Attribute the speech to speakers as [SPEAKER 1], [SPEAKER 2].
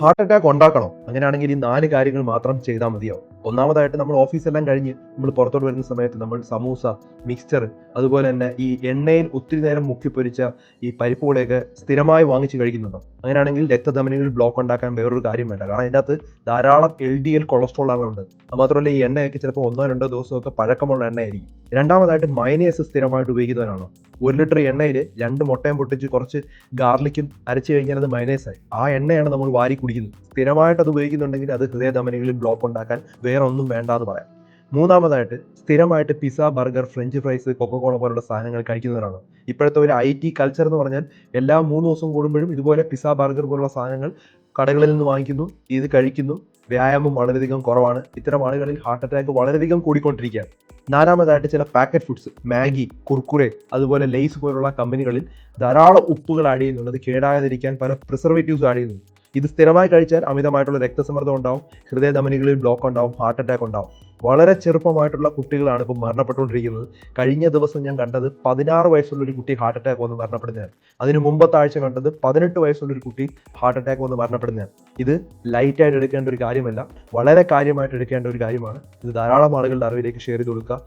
[SPEAKER 1] Heart attack ഉണ്ടാക്കണം? അങ്ങനെയാണെങ്കിൽ ഈ നാല് കാര്യങ്ങൾ മാത്രം ചെയ്താൽ മതിയാവും. ഒന്നാമതായിട്ട് നമ്മൾ ഓഫീസെല്ലാം കഴിഞ്ഞ് നമ്മൾ പുറത്തോട്ട് വരുന്ന സമയത്ത് നമ്മൾ സമൂസ മിക്സ്ചർ അതുപോലെ തന്നെ ഈ എണ്ണയിൽ ഒത്തിരി നേരം മുക്കിപ്പൊരിച്ച ഈ പരിപ്പുകളെയൊക്കെ സ്ഥിരമായി വാങ്ങിച്ച് കഴിക്കുന്നുണ്ടോ? അങ്ങനെയാണെങ്കിൽ രക്തധമനികളിൽ ബ്ലോക്ക് ഉണ്ടാക്കാൻ വേറൊരു കാര്യം വേണ്ട. കാരണം അതിന്റെ അകത്ത് ധാരാളം എൽ ഡി എൽ കൊളസ്ട്രോൾ ഉണ്ട് അത് മാത്രമല്ല ഈ എണ്ണയൊക്കെ ചിലപ്പോൾ ഒന്നോ രണ്ടോ ദിവസമൊക്കെ പഴക്കമുള്ള എണ്ണയായിരിക്കും. രണ്ടാമതായിട്ട് മൈനേഴ്സ് സ്ഥിരമായിട്ട് ഉപയോഗിക്കുന്നവരാണോ? ഒരു ലിറ്റർ എണ്ണയിൽ രണ്ട് മുട്ടയും പൊട്ടിച്ച് കുറച്ച് ഗാർലിക്കും അരച്ചു കഴിഞ്ഞാൽ അത് മൈനേഴ്സായി ആ എണ്ണയാണ് നമ്മൾ വാരി കുടിക്കുന്നത്. സ്ഥിരമായിട്ട് അത് ഉപയോഗിക്കുന്നുണ്ടെങ്കിൽ അത് ഹൃദയധമനികളിൽ ബ്ലോക്ക് ഉണ്ടാക്കാൻ വേറെ ഒന്നും വേണ്ട എന്ന് പറയാം. മൂന്നാമതായിട്ട് സ്ഥിരമായിട്ട് pizza burger French fries Coca Cola പോലുള്ള സാധനങ്ങൾ കഴിക്കുന്നവരാണ്. ഇപ്പോഴത്തെ ഒരു ഐ ടി കൾച്ചർ എന്ന് പറഞ്ഞാൽ എല്ലാ മൂന്ന് ദിവസം കൂടുമ്പോഴും ഇതുപോലെ പിസ്സ ബർഗർ പോലുള്ള സാധനങ്ങൾ കടകളിൽ നിന്ന് വാങ്ങിക്കുന്നു ഇത് കഴിക്കുന്നു. വ്യായാമം വളരെയധികം കുറവാണ്. ഇത്തരം ആളുകളിൽ ഹാർട്ട് അറ്റാക്ക് വളരെയധികം കൂടിക്കൊണ്ടിരിക്കുകയാണ്. നാലാമതായിട്ട് ചില പാക്കറ്റ് ഫുഡ്സ് മാഗി കുർക്കുറെ അതുപോലെ ലെയ്സ് പോലുള്ള കമ്പനികളിൽ ധാരാളം ഉപ്പുകൾ ആഡ് ചെയ്യുന്നുണ്ട്. അത് കേടാകാതിരിക്കാൻ പല പ്രിസർവേറ്റീവ്സ് ആഡ് ചെയ്യുന്നു ഇത് സ്ഥിരമായി കഴിച്ചാൽ അമിതമായിട്ടുള്ള രക്തസമ്മർദ്ദം ഉണ്ടാവും ഹൃദയധമനികളിൽ ബ്ലോക്ക് ഉണ്ടാവും ഹാർട്ട് അറ്റാക്ക് ഉണ്ടാവും. വളരെ ചെറുപ്പമായിട്ടുള്ള കുട്ടികളാണ് ഇപ്പോൾ മരണപ്പെട്ടുകൊണ്ടിരിക്കുന്നത്. കഴിഞ്ഞ ദിവസം ഞാൻ കണ്ടത് പതിനാറ് വയസ്സുള്ള ഒരു കുട്ടി ഹാർട്ട് അറ്റാക്ക് വന്ന് മരണപ്പെടുന്നതാണ്. അതിന് മുമ്പത്തെ ആഴ്ച കണ്ടത് പതിനെട്ട് വയസ്സുള്ള ഒരു കുട്ടി ഹാർട്ട് അറ്റാക്ക് വന്ന് മരണപ്പെടുന്നതാണ്. ഇത് ലൈറ്റായിട്ട് എടുക്കേണ്ട ഒരു കാര്യമല്ല വളരെ കാര്യമായിട്ട് എടുക്കേണ്ട ഒരു കാര്യമാണ്. ഇത് ധാരാളം ആളുകളുടെ അറിവിലേക്ക് ഷെയർ ചെയ്ത് കൊടുക്കുക.